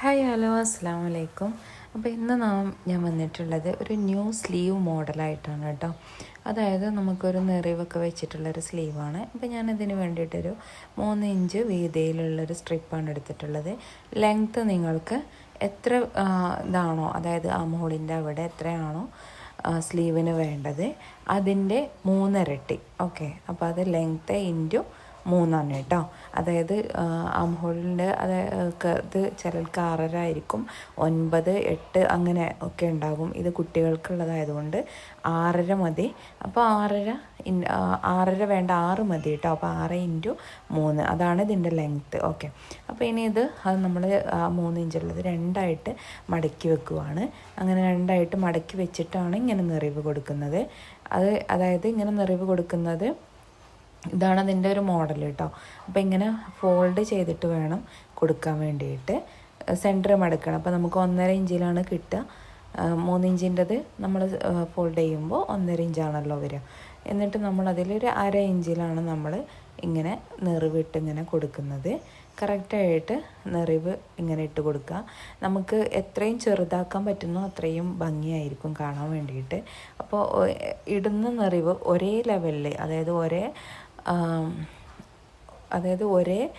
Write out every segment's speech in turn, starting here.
Hi hello അസ്സാം വലൈക്കും അപ്പോൾ ഇന്ന് നാം ഞാൻ വന്നിട്ടുള്ളത് ഒരു ന്യൂ സ്ലീവ് മോഡലായിട്ടാണ് കേട്ടോ. അതായത് നമുക്കൊരു നിറവൊക്കെ വെച്ചിട്ടുള്ളൊരു സ്ലീവാണ്. അപ്പോൾ ഞാനതിന് വേണ്ടിയിട്ടൊരു മൂന്ന് ഇഞ്ച് വീതിയിലുള്ളൊരു സ്ട്രിപ്പാണ് എടുത്തിട്ടുള്ളത്. ലെങ്ത്ത് നിങ്ങൾക്ക് എത്ര ഇതാണോ അതായത് ആ മോളിന്റെ അവിടെ എത്രയാണോ സ്ലീവിന് വേണ്ടത് അതിന്റെ മൂന്നിരട്ടി. ഓക്കെ അപ്പോൾ അത് ലെങ്ത്ത് ഇന്റു മൂന്നാണ് കേട്ടോ. അതായത് ആം ഹോളിന്റെ അതായത് ചിലർക്ക് ആറര ആയിരിക്കും ഒൻപത് എട്ട് അങ്ങനെ ഒക്കെ ഉണ്ടാകും. ഇത് കുട്ടികൾക്കുള്ളതായതുകൊണ്ട് ആറര മതി. അപ്പോൾ ആറര ആറര വേണ്ട ആറ് മതി കേട്ടോ. അപ്പോൾ ആറ് ഇന്റു മൂന്ന്. അതാണ് ഇതിന്റെ ലെങ്ത്ത് ഓക്കെ അപ്പോൾ ഇനി ഇത് അത് നമ്മൾ മൂന്ന് ഇഞ്ചുള്ളത് രണ്ടായിട്ട് മടക്കി വെക്കുവാണ്. അങ്ങനെ രണ്ടായിട്ട് മടക്കി വെച്ചിട്ടാണ് ഇങ്ങനെ നിറവ് കൊടുക്കുന്നത്. അത് അതായത് ഇങ്ങനെ നിറവ് കൊടുക്കുന്നത് ഇതാണ് അതിന്റെ ഒരു മോഡൽ കേട്ടോ. അപ്പോൾ ഇങ്ങനെ ഫോൾഡ് ചെയ്തിട്ട് വേണം കൊടുക്കാൻ വേണ്ടിയിട്ട്. സെന്റർ മടക്കണം അപ്പോൾ നമുക്ക് ഒന്നര ഇഞ്ചിലാണ് കിട്ടുക. മൂന്നിഞ്ചിന്റെത് മൂന്ന് നമ്മൾ ഫോൾഡ് ചെയ്യുമ്പോൾ ഒന്നര ഇഞ്ചാണല്ലോ വരിക. എന്നിട്ട് നമ്മൾ അതിലൊരു അര ഇഞ്ചിലാണ് നമ്മൾ ഇങ്ങനെ നിറവിട്ട് ഇങ്ങനെ കൊടുക്കുന്നത്. കറക്റ്റായിട്ട് നിറവ് ഇങ്ങനെ ഇട്ട് കൊടുക്കുക. നമുക്ക് എത്രയും ചെറുതാക്കാൻ പറ്റുന്നോ അത്രയും ഭംഗിയായിരിക്കും കാണാൻ വേണ്ടിയിട്ട്. അപ്പോൾ ഇടുന്ന നിറവ് ഒരേ ലെവലിൽ അതായത് ഒരേ അതായത് ഒരേ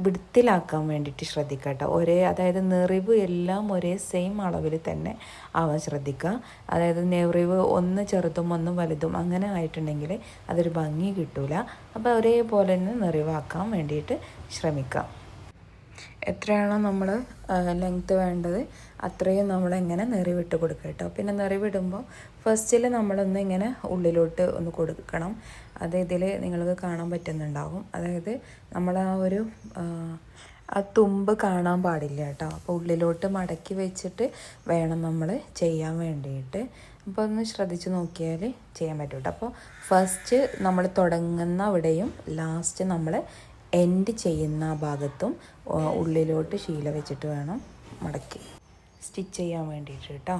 വിടുത്തിലാക്കാൻ വേണ്ടിയിട്ട് ശ്രദ്ധിക്കുക കേട്ടോ. ഒരേ അതായത് നെറിവ് എല്ലാം ഒരേ സെയിം അളവിൽ തന്നെ ആവാൻ ശ്രദ്ധിക്കുക. അതായത് നെറിവ് ഒന്ന് ചെറുതും ഒന്ന് വലുതും അങ്ങനെ ആയിട്ടുണ്ടെങ്കിൽ അതൊരു ഭംഗി കിട്ടൂല. അപ്പോൾ ഒരേപോലെ തന്നെ നെറിവാക്കാൻ വേണ്ടിയിട്ട് ശ്രമിക്കുക. എത്രയാണോ നമ്മൾ ലെങ്ത്ത് വേണ്ടത് അത്രയും നമ്മളിങ്ങനെ നിറവിട്ട് കൊടുക്കുക കേട്ടോ. പിന്നെ നിറവിടുമ്പോൾ ഫസ്റ്റിൽ നമ്മളൊന്ന് ഇങ്ങനെ ഉള്ളിലോട്ട് ഒന്ന് കൊടുക്കണം. അത് ഇതിൽ നിങ്ങൾക്ക് കാണാൻ പറ്റുന്നുണ്ടാവും. അതായത് നമ്മൾ ആ ഒരു ആ, തുമ്പ് കാണാൻ പാടില്ല കേട്ടോ. അപ്പോൾ ഉള്ളിലോട്ട് മടക്കി വെച്ചിട്ട് വേണം നമ്മൾ ചെയ്യാൻ വേണ്ടിയിട്ട്. അപ്പോൾ ഒന്ന് ശ്രദ്ധിച്ച് നോക്കിയാൽ ചെയ്യാൻ പറ്റും കേട്ടോ. അപ്പോൾ ഫസ്റ്റ് നമ്മൾ തുടങ്ങുന്ന അവിടെയും ലാസ്റ്റ് നമ്മൾ എൻഡ് ചെയ്യുന്ന ഭാഗത്തും ഉള്ളിലോട്ട് ശീല വെച്ചിട്ട് വേണം മടക്കി. സ്റ്റിച്ച് ചെയ്യാൻ വേണ്ടിയിട്ട് കേട്ടോ.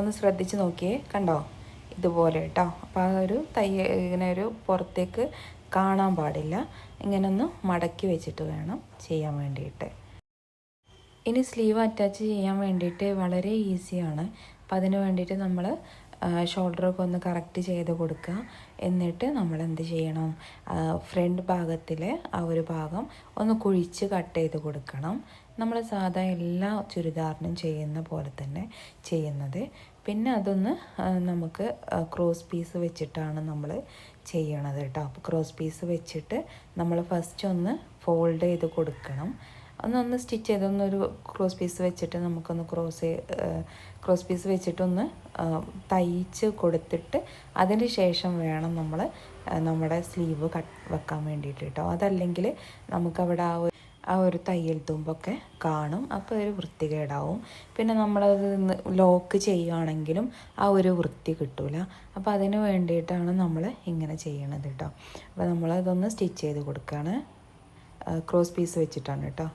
ഒന്ന് ശ്രദ്ധിച്ച് നോക്കിയേ കണ്ടോ? ഇതുപോലെ കേട്ടോ. അപ്പോൾ ആ ഒരു തയ്യ ഇങ്ങനെ ഒരു പുറത്തേക്ക് കാണാൻ പാടില്ല. ഇങ്ങനെ ഒന്ന് മടക്കി വെച്ചിട്ട് വേണം ചെയ്യാൻ വേണ്ടിയിട്ട്. ഇനി സ്ലീവ് അറ്റാച്ച് ചെയ്യാൻ വേണ്ടിയിട്ട് വളരെ ഈസിയാണ്. അപ്പം അതിന് വേണ്ടിയിട്ട് നമ്മൾ ഷോൾഡറൊക്കെ ഒന്ന് കറക്റ്റ് ചെയ്ത് കൊടുക്കുക. എന്നിട്ട് നമ്മൾ എന്ത് ചെയ്യണം ഫ്രണ്ട് ഭാഗത്തിലെ ആ ഒരു ഭാഗം ഒന്ന് കുഴിച്ച് കട്ട് ചെയ്ത് കൊടുക്കണം. നമ്മൾ സാധാ എല്ലാ ചുരിദാറിനും ചെയ്യുന്ന പോലെ തന്നെ ചെയ്യുന്നത്. പിന്നെ അതൊന്ന് നമുക്ക് ക്രോസ് പീസ് വെച്ചിട്ടാണ് നമ്മൾ ചെയ്യണത് കേട്ടോ. അപ്പോൾ ക്രോസ് പീസ് വെച്ചിട്ട് നമ്മൾ ഫസ്റ്റ് ഒന്ന് ഫോൾഡ് ചെയ്ത് കൊടുക്കണം. ഒന്നൊന്ന് സ്റ്റിച്ച് ചെയ്തൊന്നൊരു ക്രോസ് പീസ് വെച്ചിട്ട് നമുക്കൊന്ന് ക്രോസ് ക്രോസ് പീസ് വെച്ചിട്ടൊന്ന് തയ്ച്ച് കൊടുത്തിട്ട് അതിന് ശേഷം വേണം നമ്മൾ നമ്മുടെ സ്ലീവ് കട്ട് വെക്കാൻ വേണ്ടിയിട്ട് കേട്ടോ. അതല്ലെങ്കിൽ നമുക്കവിടെ ആ ആ ഒരു തയ്യൽ തുമ്പൊക്കെ കാണും. അപ്പോൾ ഒരു വൃത്തികേടാവും പിന്നെ നമ്മളത് ലോക്ക് ചെയ്യുകയാണെങ്കിലും ആ ഒരു വൃത്തി കിട്ടൂല. അപ്പോൾ അതിന് വേണ്ടിയിട്ടാണ് നമ്മൾ ഇങ്ങനെ ചെയ്യണത് കേട്ടോ അപ്പോൾ നമ്മളതൊന്ന് സ്റ്റിച്ച് ചെയ്ത് കൊടുക്കുകയാണ് ക്രോസ് പീസ് വെച്ചിട്ടാണ് കേട്ടോ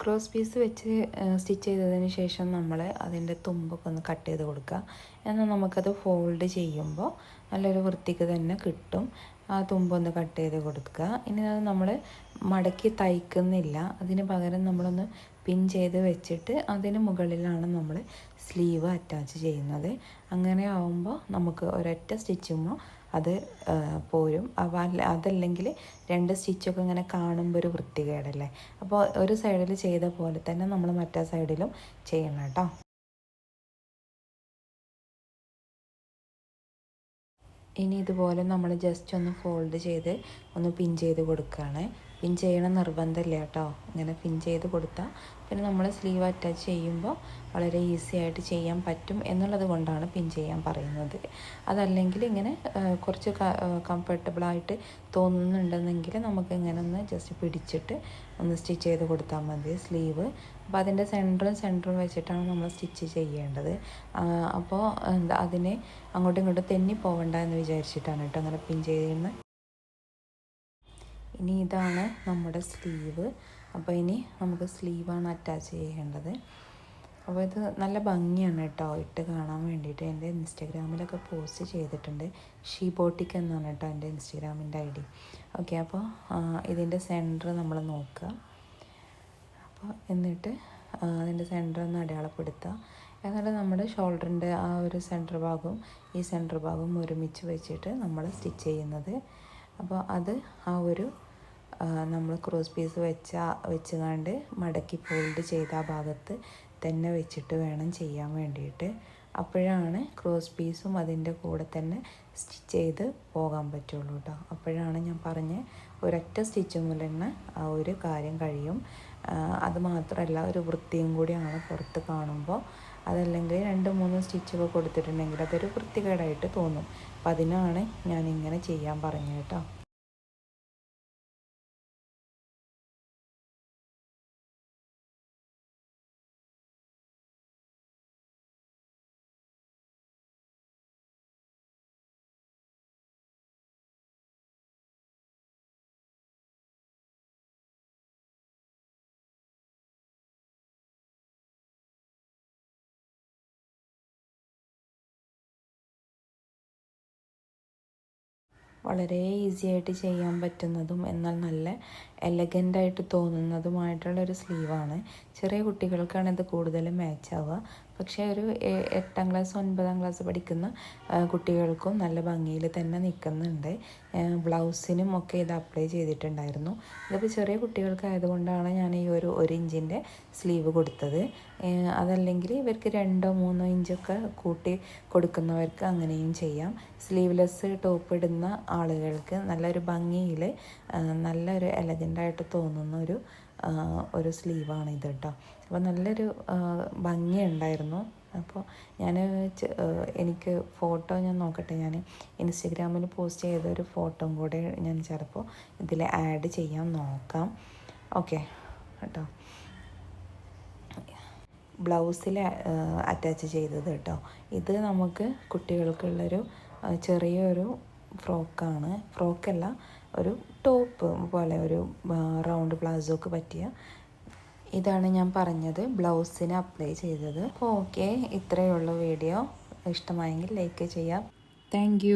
ക്രോസ് പീസ് വെച്ച് സ്റ്റിച്ച് ചെയ്തതിന് ശേഷം നമ്മൾ അതിന്റെ തുമ്പൊക്കെ ഒന്ന് കട്ട് ചെയ്ത് കൊടുക്കുക എന്നാൽ നമുക്കത് ഫോൾഡ് ചെയ്യുമ്പോൾ നല്ലൊരു വൃത്തിക്ക് തന്നെ കിട്ടും. ആ തുമ്പൊന്ന് കട്ട് ചെയ്ത് കൊടുക്കുക. ഇനി അത് നമ്മൾ മടക്കി തയ്ക്കുന്നില്ല. അതിന് പകരം നമ്മളൊന്ന് പിൻ ചെയ്ത് വെച്ചിട്ട് അതിന് മുകളിലാണ് നമ്മൾ സ്ലീവ് അറ്റാച്ച് ചെയ്യുന്നത്. അങ്ങനെ ആവുമ്പോൾ നമുക്ക് ഒരൊറ്റ സ്റ്റിച്ചുമ്പോൾ അത് പോരും. അതല്ലെങ്കിൽ രണ്ട് സ്റ്റിച്ചൊക്കെ ഇങ്ങനെ കാണുമ്പോൾ ഒരു വൃത്തികേടല്ലേ? അപ്പോൾ ഒരു സൈഡിൽ ചെയ്ത പോലെ തന്നെ നമ്മൾ മറ്റേ സൈഡിലും ചെയ്യണം കേട്ടോ. ഇനി ഇതുപോലെ നമ്മൾ ജസ്റ്റ് ഒന്ന് ഫോൾഡ് ചെയ്ത് ഒന്ന് പിൻ ചെയ്ത് കൊടുക്കുകയാണ്. പിൻ ചെയ്യണം നിർബന്ധമില്ല കേട്ടോ. ഇങ്ങനെ പിൻ ചെയ്ത് കൊടുത്താൽ പിന്നെ നമ്മൾ സ്ലീവ് അറ്റാച്ച് ചെയ്യുമ്പോൾ വളരെ ഈസി ആയിട്ട് ചെയ്യാൻ പറ്റും എന്നുള്ളത് കൊണ്ടാണ് പിൻ ചെയ്യാൻ പറയുന്നത്. അതല്ലെങ്കിൽ ഇങ്ങനെ കുറച്ച് കംഫർട്ടബിളായിട്ട് തോന്നുന്നുണ്ടെന്നെങ്കിൽ നമുക്ക് ഇങ്ങനെ ഒന്ന് ജസ്റ്റ് പിടിച്ചിട്ട് ഒന്ന് സ്റ്റിച്ച് ചെയ്ത് കൊടുത്താൽ മതി സ്ലീവ് അപ്പോൾ അതിന്റെ സെന്ററും സെന്ററും വെച്ചിട്ടാണ് നമ്മൾ സ്റ്റിച്ച് ചെയ്യേണ്ടത്. അപ്പോൾ എന്താ അതിനെ അങ്ങോട്ടും ഇങ്ങോട്ടും തെന്നി പോവണ്ട എന്ന് വിചാരിച്ചിട്ടാണ് കേട്ടോ അങ്ങനെ പിൻ ചെയ്യുന്നത്. ഇനി ഇതാണ് നമ്മുടെ സ്ലീവ് അപ്പോൾ ഇനി നമുക്ക് സ്ലീവാണ് അറ്റാച്ച് ചെയ്യേണ്ടത്. അപ്പോൾ ഇത് നല്ല ഭംഗിയാണ് കേട്ടോ ഇട്ട് കാണാൻ വേണ്ടിയിട്ട്. എന്റെ ഇൻസ്റ്റാഗ്രാമിലൊക്കെ പോസ്റ്റ് ചെയ്തിട്ടുണ്ട്. ഷീ ബോട്ടിക് എന്നാണ് കേട്ടോ എന്റെ ഇൻസ്റ്റാഗ്രാമിന്റെ ഐ ഡി. ഓക്കെ അപ്പോൾ ഇതിന്റെ സെന്റർ നമ്മൾ നോക്കുക. അപ്പോൾ എന്നിട്ട് അതിന്റെ സെന്റർ ഒന്ന് അടയാളപ്പെടുത്തുക. എന്നിട്ട് നമ്മുടെ ഷോൾഡറിന്റെ ആ ഒരു സെന്റർ ഭാഗവും ഈ സെന്റർ ഭാഗവും ഒരുമിച്ച് വെച്ചിട്ട് നമ്മൾ സ്റ്റിച്ച് ചെയ്യുന്നത്. അപ്പോൾ അത് ആ ഒരു നമ്മൾ ക്രോസ് പീസ് വെച്ച വെച്ചുകൊണ്ട് മടക്കി ഫോൾഡ് ചെയ്ത ആ ഭാഗത്ത് തന്നെ വെച്ചിട്ട് വേണം ചെയ്യാൻ വേണ്ടിയിട്ട്. അപ്പോഴാണ് ക്രോസ് പീസും അതിന്റെ കൂടെ തന്നെ സ്റ്റിച്ച് ചെയ്ത് പോകാൻ പറ്റുള്ളൂ കേട്ടോ അപ്പോഴാണ് ഞാൻ പറഞ്ഞ ഒരൊറ്റ സ്റ്റിച്ച് തന്നെ ആ ഒരു കാര്യം കഴിയും. അത് മാത്രമല്ല ഒരു വൃത്തിയും കൂടിയാണ് പുറത്ത് കാണുമ്പോൾ. അതല്ലെങ്കിൽ രണ്ട് മൂന്ന് സ്റ്റിച്ചൊക്കെ കൊടുത്തിട്ടുണ്ടെങ്കിൽ അതൊരു വൃത്തികേടായിട്ട് തോന്നും. അപ്പം അതിനാണ് ഞാൻ ഇങ്ങനെ ചെയ്യാൻ പറഞ്ഞത് കേട്ടോ വളരെ ഈസി ആയിട്ട് ചെയ്യാൻ പറ്റുന്നതും എന്നാൽ നല്ല എലഗന്റായിട്ട് തോന്നുന്നതുമായിട്ടുള്ള ഒരു സ്ലീവാണ് ചെറിയ കുട്ടികൾക്കാണ് ഇത് കൂടുതൽ മാച്ച് ആവുക. പക്ഷേ ഒരു എട്ടാം ക്ലാസ് ഒൻപതാം ക്ലാസ് പഠിക്കുന്ന കുട്ടികൾക്കും നല്ല ഭംഗിയിൽ തന്നെ നിൽക്കുന്നുണ്ട്. ബ്ലൗസിനും ഒക്കെ ഇത് അപ്ലൈ ചെയ്തിട്ടുണ്ടായിരുന്നു. ഇതിപ്പോൾ ചെറിയ കുട്ടികൾക്കായതുകൊണ്ടാണ് ഞാൻ ഈ ഒരു ഒരു ഇഞ്ചിന്റെ സ്ലീവ് കൊടുത്തത്. അതല്ലെങ്കിൽ ഇവർക്ക് രണ്ടോ മൂന്നോ ഇഞ്ചൊക്കെ കൂട്ടി കൊടുക്കുന്നവർക്ക് അങ്ങനെയും ചെയ്യാം. സ്ലീവ്ലെസ് ടോപ്പ് ഇടുന്ന ആളുകൾക്ക് നല്ലൊരു ഭംഗിയിൽ നല്ലൊരു എലഗന്റായിട്ട് തോന്നുന്ന ഒരു ഒരു സ്ലീവാണ് ഇത് കേട്ടോ അപ്പോൾ നല്ലൊരു ഭംഗിയുണ്ടായിരുന്നു. അപ്പോൾ ഞാൻ എനിക്ക് ഫോട്ടോ ഞാൻ നോക്കട്ടെ. ഞാൻ ഇൻസ്റ്റഗ്രാമിൽ പോസ്റ്റ് ചെയ്ത ഒരു ഫോട്ടോയും കൂടെ ഞാൻ ചിലപ്പോൾ ഇതിൽ ആഡ് ചെയ്യാൻ നോക്കാം. ഓക്കെ കേട്ടോ. ബ്ലൗസിൽ അറ്റാച്ച് ചെയ്തത് കേട്ടോ. ഇത് നമുക്ക് കുട്ടികൾക്കുള്ളൊരു ചെറിയൊരു ഫ്രോക്കാണ്. ഫ്രോക്കല്ല ഒരു ടോപ്പ് പോലെ ഒരു റൗണ്ട് പ്ലാസോക്ക് പറ്റിയ ഇതാണ് ഞാൻ പറഞ്ഞത് ബ്ലൗസിന് അപ്ലൈ ചെയ്തത്. ഓക്കെ ഇത്രയേ ഉള്ളൂ വീഡിയോ. ഇഷ്ടമായെങ്കിൽ ലൈക്ക് ചെയ്യാം. താങ്ക്